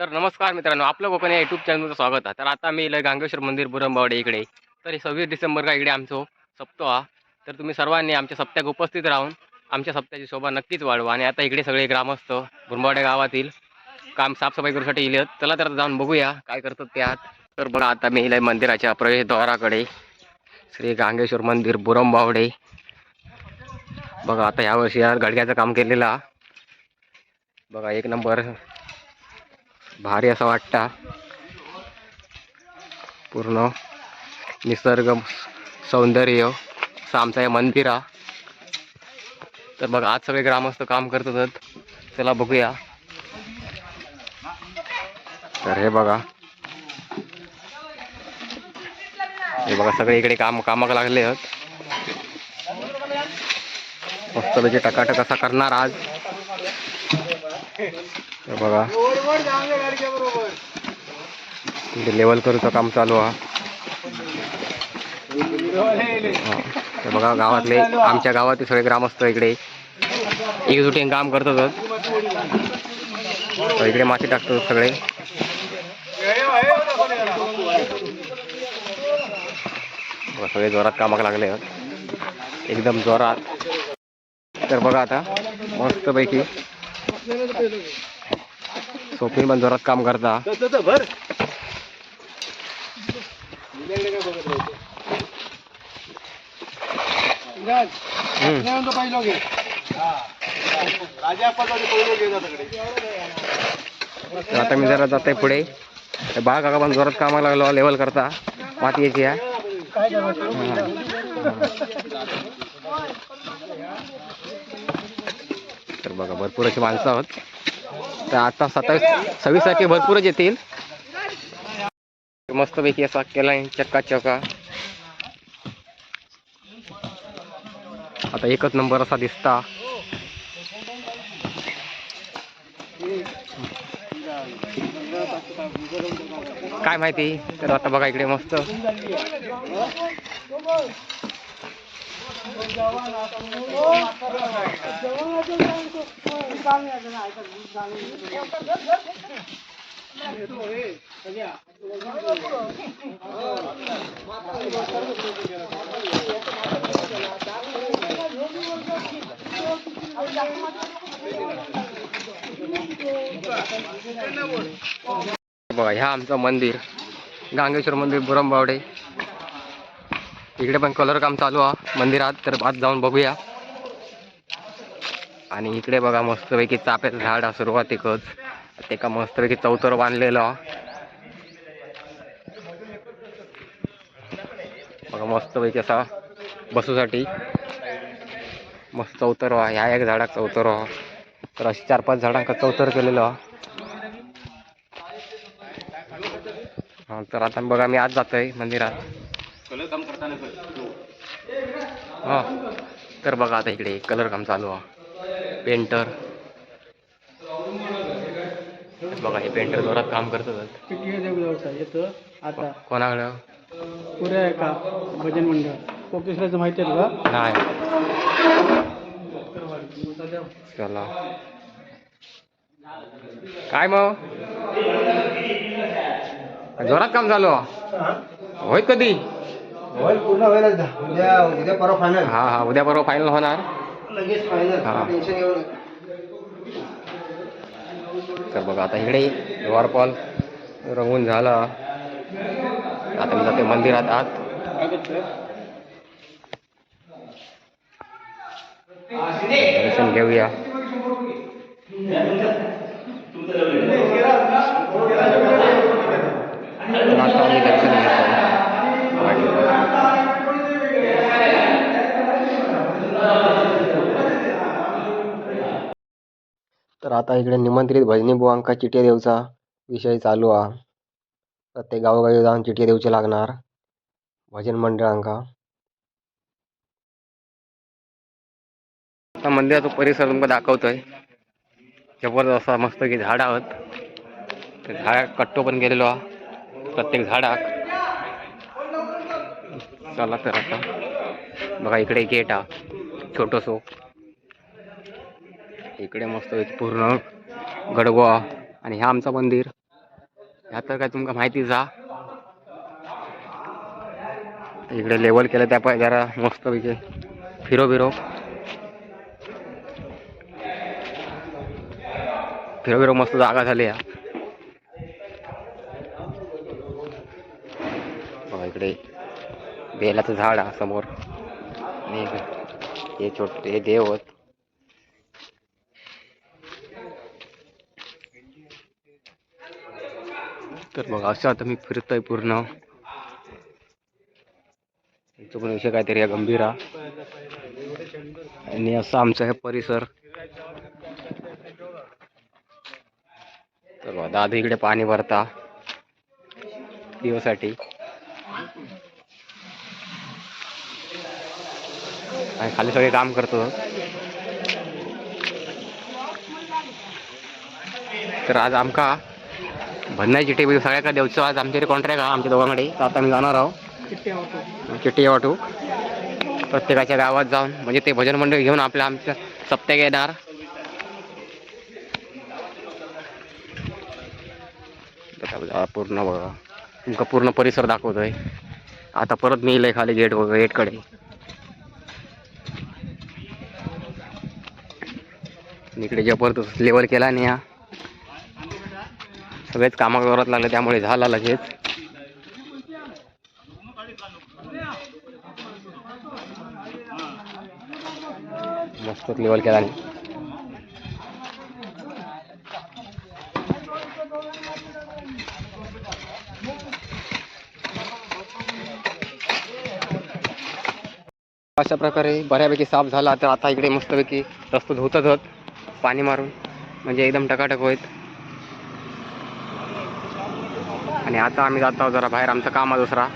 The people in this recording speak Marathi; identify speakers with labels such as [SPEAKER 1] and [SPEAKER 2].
[SPEAKER 1] तर नमस्कार मित्रांनो आपलं कोकण या युट्यूब चॅनलचं स्वागत आहे. तर आता मी इला गांगेश्वर मंदिर बुरंबावडे इकडे. तर हे सव्वीस डिसेंबर का इकडे आमचं सप्तो हा. तर तुम्ही सर्वांनी आमच्या सप्त्याक उपस्थित राहून आमच्या सप्त्याची शोभा नक्कीच वाढवा. आणि आता इकडे सगळे ग्रामस्थ बुरंबावडे गावातील काम साफसफाई करूसाठी इले चला तर जाऊन बघूया काय करतात त्यात तर बघा आता मी इला मंदिराच्या प्रवेशद्वाराकडे श्री गांगेश्वर मंदिर बुरंबावडे. बघा आता यावर्षी या गडग्याचं काम केलेलं बघा एक नंबर. भारी असा वाटता. पूर्ण निसर्ग सौंदर्य असं आमचं हे मंदिर. हा तर बघा आज सगळे ग्रामस्थ काम करतात. चला बघूया. तर हे बघा. हे बघा सगळे इकडे काम कामाक लागले आहेत. मस्त म्हणजे टकाटक असा करणार आज. हे बघा. इथे लेवल करूचं काम चालू आहे. हा. हे बघा गावातले आमच्या गावातील सगळे ग्रामस्थ इकडे. एकजुटीने काम करतात. तर इकडे माती टाकतात सगळे. सगळे जोरात कामाक लागले एकदम जोरात. तर बघा आता मस्तपैकी. स्वप्नील पण जोरात काम करता. आता मी जरा जाते पुढे. बाळ काका पण जोरात कामाला लागलो लेवल करता. माती याची आहे तर बघा भरपूर अशी माणसं आहोत. तर आता सत्तावीस सव्वीस तारखे भरपूरच येतील. मस्तपैकी असा केला चक्का चक्का आता एकच नंबर असा दिसता. काय माहिती? तर आता बघा इकडे मस्त. बघा ह्या आमचं मंदिर. गांगेश्वर मंदिर बुरंबावडे इकडे पण कलर काम चालू आहे. मंदिरात तर आत जाऊन बघूया. आणि इकडे बघा मस्तपैकी चापेच झाड आहे सुरुवातीकच. ते का मस्तपैकी चौतर बांधलेलं बघा मस्तपैकी असा बसूसाठी मस्त चौतर ह्या एक झाडाक चौतर आहे. तर अशी चार पाच झाडांका चौतर केलेलं हा तर आता बघा मी आज जातोय मंदिरात. हा तर बघा आता इकडे कलर काम चालू आहे. पेंटर बघा हे पेंटर जोरात काम करतात.
[SPEAKER 2] येतं आता
[SPEAKER 1] कोणाकडं?
[SPEAKER 2] पुऱ्या आहे का भजन मंडळ. कोकेश्वराचं माहिती आहे तुला
[SPEAKER 1] नाही. चला. काय मग? जोरात काम चालू? होय कधी?
[SPEAKER 3] पूर्ण व्हायला उद्या उद्या परवा फायनल
[SPEAKER 1] हा हा उद्या परवा फायनल होणार.
[SPEAKER 3] लगेच फायनल. टेन्शन घेऊ नका.
[SPEAKER 1] तर बघा आता इकडे वॉरपॉल रंगून झाला. आता मी जाते मंदिरात आत. दर्शन घेऊया. आता आम्ही दर्शन तर आता इकडे निमंत्रित भजनी बुवांका चिठ्ठ्या देऊचा विषय चालू हा प्रत्येक गावोगावी जाऊन चिठ्ठ्या देऊचे लागणार. भजन मंडळांका आता मंदिराचा परिसर तुमका दाखवतोय. जबरदस्त असा मस्त की झाड आहोत. ते झाड कट्टो पण गेलेलो हा प्रत्येक झाडाक चला तर आता. बघा इकडे गेट हा छोटसो. इकडे मस्त पूर्ण गडगोवा आणि ह्या आमचं मंदिर. ह्या तर काय तुमका माहिती जा. इकडे लेवल केलं त्या पाय जरा मस्त पैकी फिरो फिरो फिरो फिरो मस्त जागा झाली या. इकडे बेलाचं झाड आहे समोर. हे छोट हे देव तर बघा असं आता मी फिरत आहे पूर्ण. इथं पण विषय काहीतरी या गंभीर आहे. आणि असं आमचं हे परिसर. तर बघा दादा इकडे पाणी भरता. पिण्यासाठी आणि खाली सगळे काम करतो. तर आज आमका भन्नाची टेबल सगळ्या सगळ्याकडे देवचं आज आमच्याकडे कॉन्ट्रॅक्ट आहे आमच्या दोघांकडे. तर आता आम्ही जाणार आहोत. चिठ्ठी वाटू. प्रत्येकाच्या गावात जाऊन म्हणजे ते भजन मंडळ घेऊन आपल्या आमच्या सप्त्याक येणार बघा, पूर्ण बघा. तुमका पूर्ण परिसर दाखवतोय. आता परत मी इलय खाली गेट बघा गेटकडे इकडे जबरदस्त लेवल केला नाही हा. सगळेच कामा जोरात लागले त्यामुळे झाला लगेच. मस्त लेवल केला अशा प्रकारे बऱ्यापैकी साफ झाला तर आता इकडे मस्तपैकी रस्ता धुतच होत पाणी मारून. म्हणजे एकदम टकाटक होत. आणि आता आम्ही जात आहोत जरा बाहेर. आमचं काम आहे दुसरा.